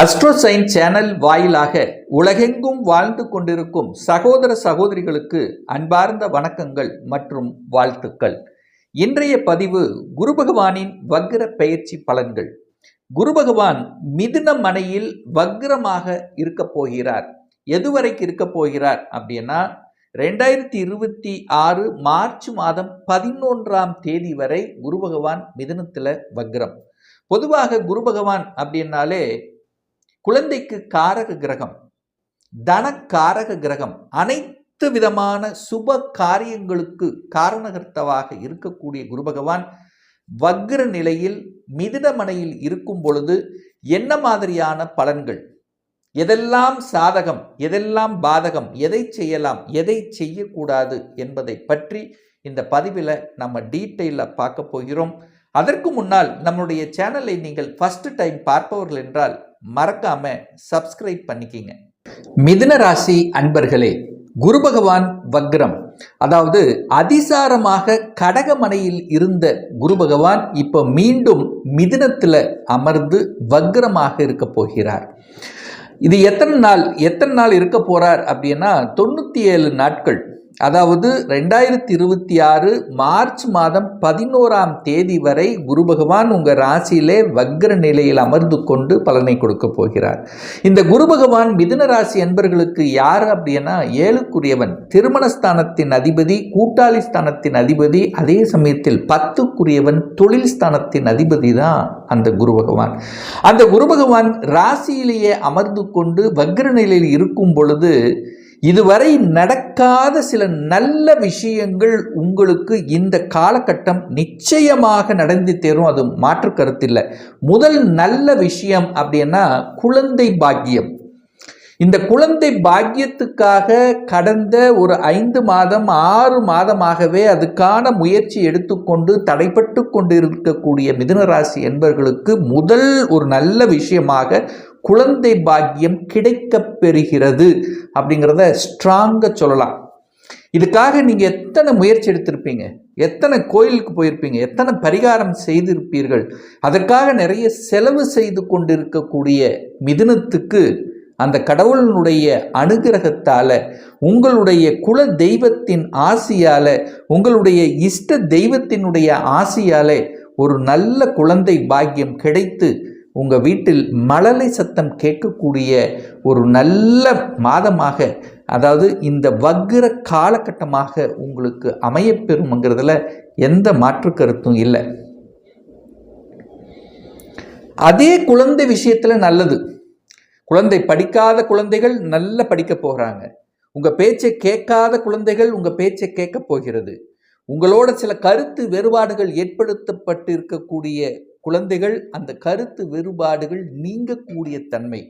அஸ்ட்ரோசைன் channel வாயிலாக உலகெங்கும் வாழ்ந்து கொண்டிருக்கும் சகோதர சகோதரிகளுக்கு அன்பார்ந்த வணக்கங்கள் மற்றும் வாழ்த்துக்கள். இன்றைய பதிவு குரு பகவானின் வக்ர பெயர்ச்சி பலன்கள். குரு பகவான் மிதுன மனையில் வக்ரமாக இருக்கப் போகிறார். எதுவரைக்கு இருக்கப் போகிறார் அப்படின்னா ரெண்டாயிரத்தி இருபத்தி ஆறு மார்ச் மாதம் பதினொன்றாம் தேதி வரை குரு பகவான் மிதுனத்தில் வக்ரம். பொதுவாக குரு பகவான் அப்படின்னாலே குழந்தைக்கு காரக கிரகம் தனக்காரக கிரகம் அனைத்து விதமான சுப காரியங்களுக்கு காரணகர்த்தவாக இருக்கக்கூடிய குரு பகவான் வக்ர நிலையில் மிதிடமனையில் இருக்கும் பொழுது என்ன மாதிரியான பலன்கள்? எதெல்லாம் சாதகம் எதெல்லாம் பாதகம் எதை செய்யலாம் எதை செய்யக்கூடாது என்பதை பற்றி இந்த பதிவில் நம்ம டீட்டெயிலில் பார்க்க போகிறோம். அதற்கு முன்னால் நம்முடைய சேனலை நீங்கள் ஃபஸ்ட்டு டைம் பார்ப்பவர்கள் என்றால் மறக்காம சப்ஸ்கிரைப் பண்ணிக்கிங்க. மிதுன ராசி அன்பர்களே குரு பகவான் வக்ரம். அதாவது அதிசாரமாக கடகமனையில் இருந்த குரு பகவான் இப்போ மீண்டும் மிதுனத்தில் அமர்ந்து வக்ரமாக இருக்க போகிறார். இது எத்தனை நாள் எத்தனை நாள் இருக்க போகிறார் அப்படின்னா தொண்ணூற்றி ஏழு நாட்கள். அதாவது ரெண்டாயிரத்தி இருபத்தி ஆறு மார்ச் மாதம் பதினோராம் தேதி வரை குரு பகவான் உங்கள் ராசியிலே வக்ர நிலையில் அமர்ந்து கொண்டு பலனை கொடுக்க போகிறார். இந்த குரு பகவான் மிதுன ராசி என்பர்களுக்கு யார் அப்படின்னா ஏழுக்குரியவன் திருமணஸ்தானத்தின் அதிபதி கூட்டாளி ஸ்தானத்தின் அதிபதி அதே சமயத்தில் பத்துக்குரியவன் தொழில் ஸ்தானத்தின் அதிபதி தான் அந்த குரு பகவான். அந்த குரு பகவான் ராசியிலேயே அமர்ந்து கொண்டு வக்ர நிலையில் இருக்கும் பொழுது இதுவரை நடக்காத சில நல்ல விஷயங்கள் உங்களுக்கு இந்த காலகட்டம் நிச்சயமாக நடந்து தேரும். அது மாற்று கருத்தில்லை. முதல் நல்ல விஷயம் அப்படின்னா குழந்தை பாக்கியம். இந்த குழந்தை பாக்கியத்துக்காக கடந்த ஒரு ஐந்து மாதம் ஆறு மாதமாகவே அதுக்கான முயற்சி எடுத்துக்கொண்டு தடைப்பட்டு கொண்டு இருக்கக்கூடிய மிதுனராசி என்பவர்களுக்கு முதல் ஒரு நல்ல விஷயமாக குழந்தை பாக்கியம் கிடைக்க பெறுகிறது அப்படிங்கிறத ஸ்ட்ராங்காக சொல்லலாம். இதுக்காக நீங்கள் எத்தனை முயற்சி எடுத்திருப்பீங்க? எத்தனை கோயிலுக்கு போயிருப்பீங்க? எத்தனை பரிகாரம் செய்திருப்பீர்கள்? அதற்காக நிறைய செலவு செய்து கொண்டிருக்கக்கூடிய மிதுனத்துக்கு அந்த கடவுளினுடைய அனுகிரகத்தால் உங்களுடைய குல தெய்வத்தின் ஆசியால் உங்களுடைய இஷ்ட தெய்வத்தினுடைய ஆசியால் ஒரு நல்ல குழந்தை பாக்கியம் கிடைத்து உங்கள் வீட்டில் மழலை சத்தம் கேட்கக்கூடிய ஒரு நல்ல மாதமாக அதாவது இந்த வக்கிர காலகட்டமாக உங்களுக்கு அமையப்பெறும்ங்கிறதுல எந்த மாற்று கருத்தும் இல்லை. அதே குழந்தை விஷயத்தில் நல்லது. குழந்தை படிக்காத குழந்தைகள் நல்ல படிக்க போகிறாங்க உங்கள் பேச்சை கேட்காத குழந்தைகள் உங்கள் பேச்சை கேட்க போகிறது. உங்களோட சில கருத்து வேறுபாடுகள் ஏற்படுத்தப்பட்டு இருக்கக்கூடிய குழந்தைகள் அந்த கருத்து வேறுபாடுகள் நீங்கக்கூடிய தன்மை.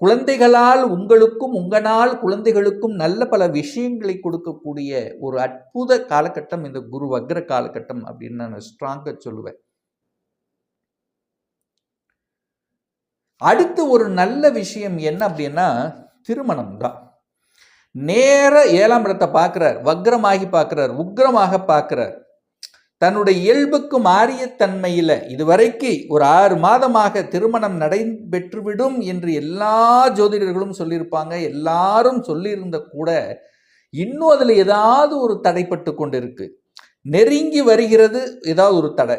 குழந்தைகளால் உங்களுக்கும் உங்களால் குழந்தைகளுக்கும் நல்ல பல விஷயங்களை கொடுக்கக்கூடிய ஒரு அற்புத காலகட்டம் இந்த குரு வக்ர காலகட்டம் அப்படின்னு நான் ஸ்ட்ராங்காக சொல்லுவேன். அடுத்து ஒரு நல்ல விஷயம் என்ன அப்படின்னா திருமணம் தான். நேர ஏழாம் இடத்தை பார்க்குறார் வக்ரமாகி பார்க்குறார் உக்ரமாக பார்க்குறார். தன்னுடைய இயல்புக்கு மாறிய தன்மையில் இதுவரைக்கு ஒரு ஆறு மாதமாக திருமணம் நடைபெற்றுவிடும் என்று எல்லா ஜோதிடர்களும் சொல்லியிருப்பாங்க. எல்லாரும் சொல்லியிருந்த கூட இன்னும் அதில் ஏதாவது ஒரு தடைப்பட்டு கொண்டு இருக்கு நெருங்கி வருகிறது ஏதாவது ஒரு தடை.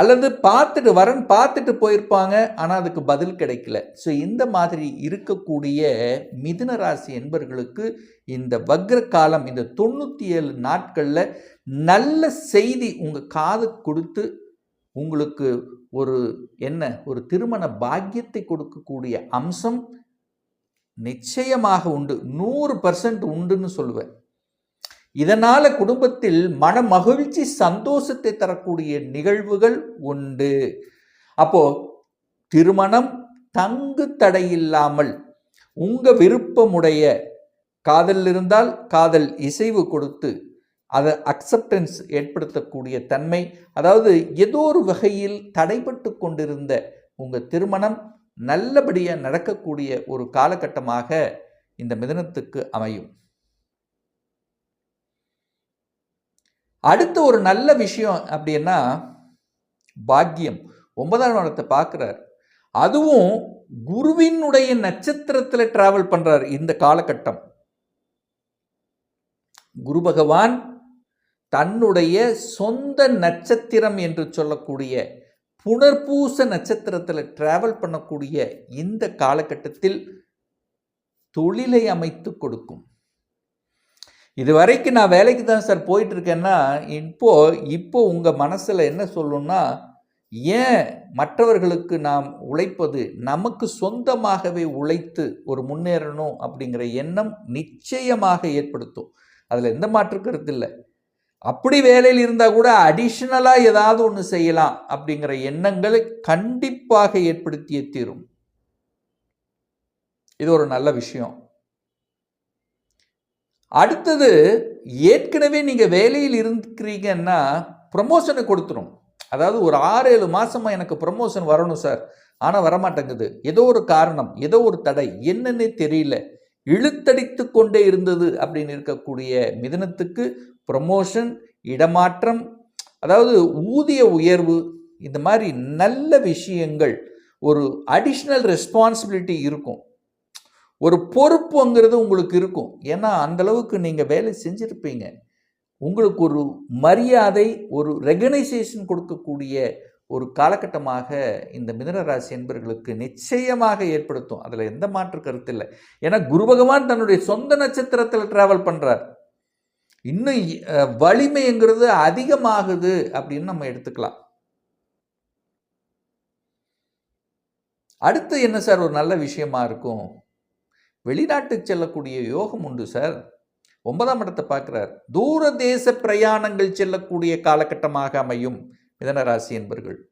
அல்லது பார்த்துட்டு வரன் பார்த்துட்டு போயிருப்பாங்க ஆனால் அதுக்கு பதில் கிடைக்கல. ஸோ இந்த மாதிரி இருக்கக்கூடிய மிதுன ராசி என்பர்களுக்கு இந்த வக்ர காலம் இந்த தொண்ணூற்றி ஏழு நாட்களில் நல்ல செய்தி உங்கள் காது கொடுத்து உங்களுக்கு ஒரு என்ன ஒரு திருமண பாக்கியத்தை கொடுக்கக்கூடிய அம்சம் நிச்சயமாக உண்டு. நூறு பர்சன்ட் உண்டுன்னு சொல்லுவேன். இதனால் குடும்பத்தில் மன மகிழ்ச்சி சந்தோஷத்தை தரக்கூடிய நிகழ்வுகள் உண்டு. அப்போ திருமணம் தங்கு தடையில்லாமல் உங்கள் விருப்பமுடைய காதல் இருந்தால் காதல் இசைவு கொடுத்து அதை அக்செப்டன்ஸ் ஏற்படுத்தக்கூடிய தன்மை அதாவது ஏதோ ஒரு வகையில் தடைபட்டு கொண்டிருந்த உங்கள் திருமணம் நல்லபடியாக நடக்கக்கூடிய ஒரு காலகட்டமாக இந்த மிதனத்துக்கு அமையும். அடுத்த ஒரு நல்ல விஷயம் அப்படின்னா பாக்கியம். ஒன்பதாம் இடத்தை பார்க்குறார். அதுவும் குருவினுடைய நட்சத்திரத்தில் டிராவல் பண்ணுறார் இந்த காலகட்டம். குரு பகவான் தன்னுடைய சொந்த நட்சத்திரம் என்று சொல்லக்கூடிய புனர்பூச நட்சத்திரத்தில் டிராவல் பண்ணக்கூடிய இந்த காலகட்டத்தில் தொழிலை அமைத்து கொடுக்கும். இது வரைக்கும் நான் வேலைக்கு தான் சார் போயிட்டுருக்கேன்னா இப்போது இப்போ உங்கள் மனசில் என்ன சொல்லணும்னா ஏன் மற்றவர்களுக்கு நாம் உழைப்பது நமக்கு சொந்தமாகவே உழைத்து ஒரு முன்னேறணும் அப்படிங்கிற எண்ணம் நிச்சயமாக ஏற்படுத்தும். அதில் எந்த மாற்று கருத்து இல்லை. அப்படி வேலையில் இருந்தால் கூட அடிஷ்னலாக ஏதாவது ஒன்று செய்யலாம் அப்படிங்கிற எண்ணங்களை கண்டிப்பாக ஏற்படுத்தியே தீரும். இது ஒரு நல்ல விஷயம். அடுத்தது ஏற்கனவே நீங்கள் வேலையில் இருக்கிறீங்கன்னா ப்ரமோஷனை கொடுத்துரும். அதாவது ஒரு ஆறு ஏழு மாதமாக எனக்கு ப்ரமோஷன் வரணும் சார் ஆனால் வரமாட்டேங்குது. ஏதோ ஒரு காரணம் ஏதோ ஒரு தடை என்னன்னே தெரியல. இழுத்தடித்து கொண்டே இருந்தது அப்படின்னு இருக்கக்கூடிய மிதனத்துக்கு ப்ரமோஷன் இடமாற்றம் அதாவது ஊதிய உயர்வு இந்த மாதிரி நல்ல விஷயங்கள் ஒரு அடிஷ்னல் ரெஸ்பான்சிபிலிட்டி இருக்கும். ஒரு பொறுப்புங்கிறது உங்களுக்கு இருக்கும். ஏன்னா அந்த அளவுக்கு நீங்கள் வேலை செஞ்சுருப்பீங்க. உங்களுக்கு ஒரு மரியாதை ஒரு ரெகனைசேஷன் கொடுக்கக்கூடிய ஒரு காலகட்டமாக இந்த மிதனராசி என்பர்களுக்கு நிச்சயமாக ஏற்படுத்தும். அதில் எந்த மாற்று கருத்து இல்லை. ஏன்னா குரு பகவான் தன்னுடைய சொந்த நட்சத்திரத்தில் ட்ராவல் பண்ணுறார் இன்னும் வலிமைங்கிறது அதிகமாகுது அப்படின்னு நம்ம எடுத்துக்கலாம். அடுத்து என்ன சார் ஒரு நல்ல விஷயமா இருக்கும்? வெளிநாட்டுக்கு செல்லக்கூடிய யோகம் உண்டு சார். ஒன்பதாம் இடத்தை பார்க்குறார். தூர தேச பிரயாணங்கள் செல்லக்கூடிய காலகட்டமாக அமையும் மிதனராசி என்பர்கள்.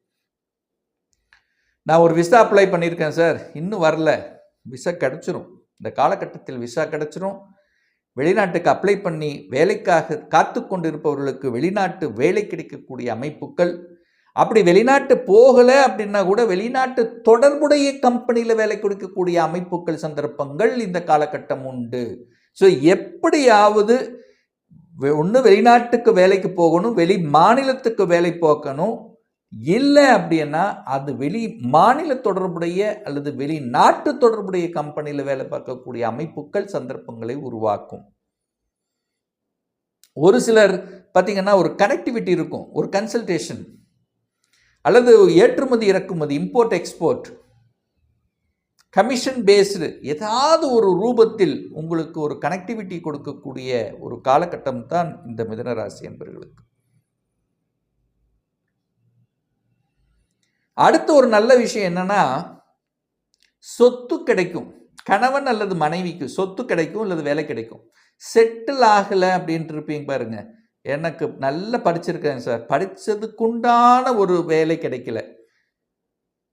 நான் ஒரு விசா அப்ளை பண்ணியிருக்கேன் சார். இன்னும் வரல. விசா கிடச்சிரும். இந்த காலகட்டத்தில் விசா கிடச்சிரும். வெளிநாட்டுக்கு அப்ளை பண்ணி வேலைக்காக காத்து கொண்டிருப்பவர்களுக்கு வெளிநாட்டு வேலை கிடைக்கக்கூடிய அமைப்புகள் அப்படி வெளிநாட்டு போகலை அப்படின்னா கூட வெளிநாட்டு தொடர்புடைய கம்பெனியில் வேலை கொடுக்கக்கூடிய அமைப்புகள் சந்தர்ப்பங்கள் இந்த காலகட்டம் உண்டு. ஸோ எப்படியாவது ஒன்று வெளிநாட்டுக்கு வேலைக்கு போகணும் வெளி மாநிலத்துக்கு வேலை போக்கணும் இல்லை அப்படின்னா அது வெளி மாநில தொடர்புடைய அல்லது வெளிநாட்டு தொடர்புடைய கம்பெனியில் வேலை பார்க்கக்கூடிய அமைப்புகள் சந்தர்ப்பங்களை உருவாக்கும். ஒரு சிலர் பார்த்தீங்கன்னா ஒரு கனெக்டிவிட்டி இருக்கும் ஒரு கன்சல்டேஷன் அல்லது ஏற்றுமதி இறக்குமதி இம்போர்ட் எக்ஸ்போர்ட் கமிஷன் பேஸ்டு ஏதாவது ஒரு ரூபத்தில் உங்களுக்கு ஒரு கனெக்டிவிட்டி கொடுக்கக்கூடிய ஒரு காலகட்டம் தான் இந்த மிதனராசி என்பவர்களுக்கு அடுத்த ஒரு நல்ல விஷயம் என்னன்னா சொத்து கிடைக்கும். கணவன் அல்லது மனைவிக்கு சொத்து கிடைக்கும் அல்லது வேலை கிடைக்கும். செட்டில் ஆகலை அப்படின்ட்டு இருப்பீங்க பாருங்கள் எனக்கு நல்லா படிச்சிருக்கேன் சார். படித்ததுக்குண்டான ஒரு வேலை கிடைக்கல.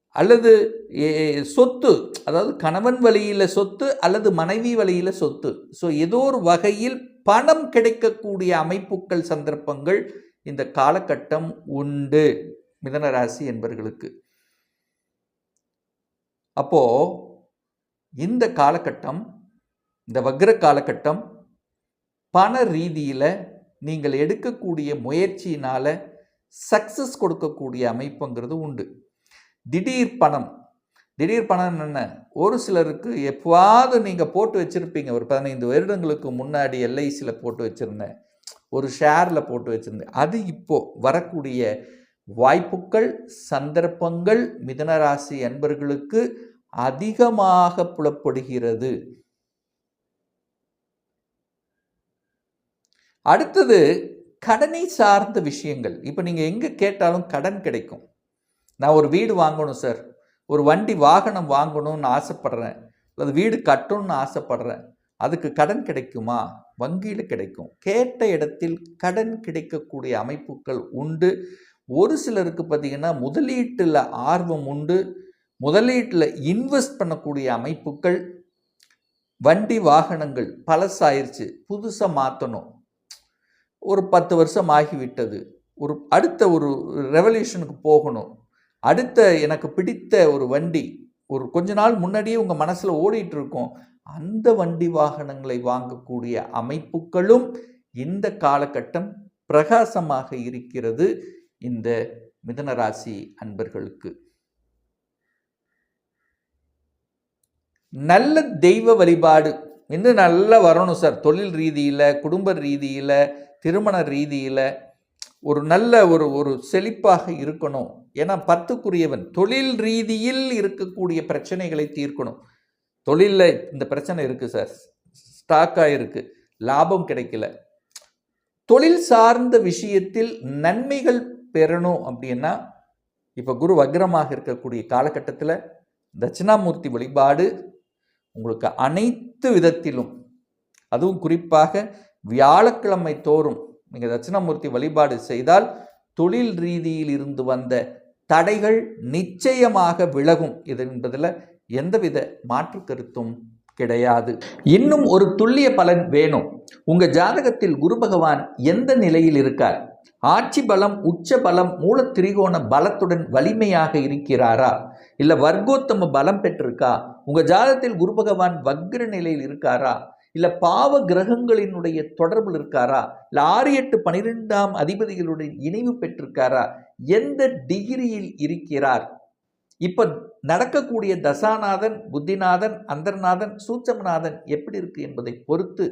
அல்லது ஏ- சொத்து அதாவது கணவன் வழியில் சொத்து அல்லது மனைவி வழியில் சொத்து. ஸோ ஏதோ ஒரு வகையில் பணம் கிடைக்கக்கூடிய அமைப்புகள் சந்தர்ப்பங்கள் இந்த காலகட்டம் உண்டு. மிதனராசி என்பவர்களுக்கு அப்போ இந்த காலகட்டம் இந்த வக்ர காலகட்டம் பண ரீதியில் நீங்கள் எடுக்கக்கூடிய முயற்சியினால் சக்ஸஸ் கொடுக்கக்கூடிய அமைப்புங்கிறது உண்டு. திடீர் பணம். திடீர் பணம் என்ன? ஒரு சிலருக்கு எப்போவாவது நீங்கள் போட்டு வச்சுருப்பீங்க. ஒரு பதினைந்து வருடங்களுக்கு முன்னாடி எல்ஐசியில் போட்டு வச்சுருந்தேன். ஒரு ஷேரில் போட்டு வச்சுருந்தேன். அது இப்போது வரக்கூடிய வாய்ப்புகள் சந்தர்ப்பங்கள் மிதனராசி அன்பர்களுக்கு அதிகமாக புலப்படுகிறது. அடுத்தது கடனை சார்ந்த விஷயங்கள். இப்போ நீங்கள் எங்கே கேட்டாலும் கடன் கிடைக்கும். நான் ஒரு வீடு வாங்கணும் சார் ஒரு வண்டி வாகனம் வாங்கணும்னு ஆசைப்பட்றேன். அல்லது வீடு கட்டணும்னு ஆசைப்பட்றேன். அதுக்கு கடன் கிடைக்குமா? வங்கியில் கிடைக்கும். கேட்ட இடத்தில் கடன் கிடைக்கக்கூடிய அமைப்புகள் உண்டு. ஒரு சிலருக்கு பார்த்தீங்கன்னா முதலீட்டில் ஆர்வம் உண்டு. முதலீட்டில் இன்வெஸ்ட் பண்ணக்கூடிய அமைப்புகள். வண்டி வாகனங்கள் பழசாயிருச்சு. புதுசாக மாற்றணும் ஒரு பத்து வருஷம் ஆகிவிட்டது. ஒரு அடுத்த ஒரு ரெவல்யூஷனுக்கு போகணும். அடுத்த எனக்கு பிடித்த ஒரு வண்டி ஒரு கொஞ்ச நாள் முன்னாடியே உங்கள் மனசில் ஓடிட்டு இருக்கும் அந்த வண்டி வாகனங்களை வாங்கக்கூடிய அமைப்புகளும் இந்த காலகட்டம் பிரகாசமாக இருக்கிறது இந்த மிதனராசி அன்பர்களுக்கு. நல்ல தெய்வ வழிபாடு. இன்னும் நல்லா வரணும் சார். தொழில் ரீதியில் குடும்ப ரீதியில் திருமண ரீதியில் ஒரு நல்ல ஒரு ஒரு செழிப்பாக இருக்கணும். ஏன்னா பத்துக்குரியவன் தொழில் ரீதியில் இருக்கக்கூடிய பிரச்சனைகளை தீர்க்கணும். தொழிலில் இந்த பிரச்சனை இருக்குது சார். ஸ்டாக்காக இருக்குது லாபம் கிடைக்கல. தொழில் சார்ந்த விஷயத்தில் நன்மைகள் பெறணும் அப்படின்னா இப்போ குரு வக்ரமாக இருக்கக்கூடிய காலகட்டத்தில் தட்சிணாமூர்த்தி வழிபாடு உங்களுக்கு அனைத்து விதத்திலும் அதுவும் குறிப்பாக வியாழக்கிழமை தோறும் நீங்கள் தட்சிணாமூர்த்தி வழிபாடு செய்தால் தொழில் ரீதியில் இருந்து வந்த தடைகள் நிச்சயமாக விலகும். இது என்பதில் எந்தவித மாற்று கருத்தும் கிடையாது. இன்னும் ஒரு துல்லிய பலன் வேணும். உங்க ஜாதகத்தில் குரு பகவான் எந்த நிலையில் இருக்கார்? ஆட்சி பலம் உச்ச பலம் மூல திரிகோண பலத்துடன் வலிமையாக இருக்கிறாரா? இல்ல வர்க்கோத்தம பலம் பெற்றிருக்கா? உங்க ஜாதகத்தில் குரு பகவான் வக்ர நிலையில் இருக்காரா? இல்லை பாவ கிரகங்களினுடைய தொடர்பில் இருக்காரா? இல்லை ஆறு எட்டு பனிரெண்டாம் அதிபதிகளுடைய இணைவு பெற்றிருக்காரா? எந்த டிகிரியில் இருக்கிறார்? இப்போ நடக்கக்கூடிய தசாநாதன் புத்திநாதன் அந்தர்நாதன் சூச்சமநாதன் எப்படி இருக்கு என்பதை பொறுத்து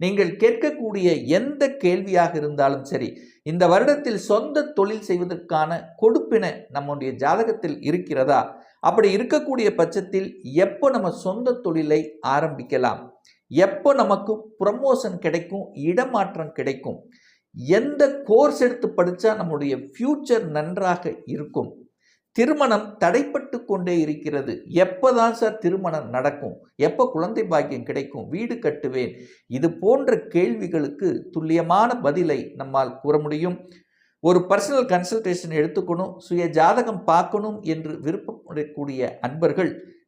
நீங்கள் கேட்கக்கூடிய எந்த கேள்வியாக இருந்தாலும் சரி இந்த வருடத்தில் சொந்த தொழில் செய்வதற்கான கொடுப்பின நம்முடைய ஜாதகத்தில் இருக்கிறதா? அப்படி இருக்கக்கூடிய பட்சத்தில் எப்போ நம்ம சொந்த தொழிலை ஆரம்பிக்கலாம்? எப்போ நமக்கு ப்ரமோஷன் கிடைக்கும் இடமாற்றம் கிடைக்கும் எந்த கோர்ஸ் எடுத்து படித்தா நம்முடைய ஃப்யூச்சர் நன்றாக இருக்கும். திருமணம் தடைப்பட்டு கொண்டே இருக்கிறது. எப்போதான் சார் திருமணம் நடக்கும்? எப்போ குழந்தை பாக்கியம் கிடைக்கும்? வீடு கட்டுவேன். இது போன்ற கேள்விகளுக்கு துல்லியமான பதிலை நம்மால் கூற முடியும். ஒரு பர்சனல் கன்சல்டேஷன் எடுத்துக்கணும் சுய ஜாதகம் பார்க்கணும் என்று விருப்பப்படக்கூடிய அன்பர்கள்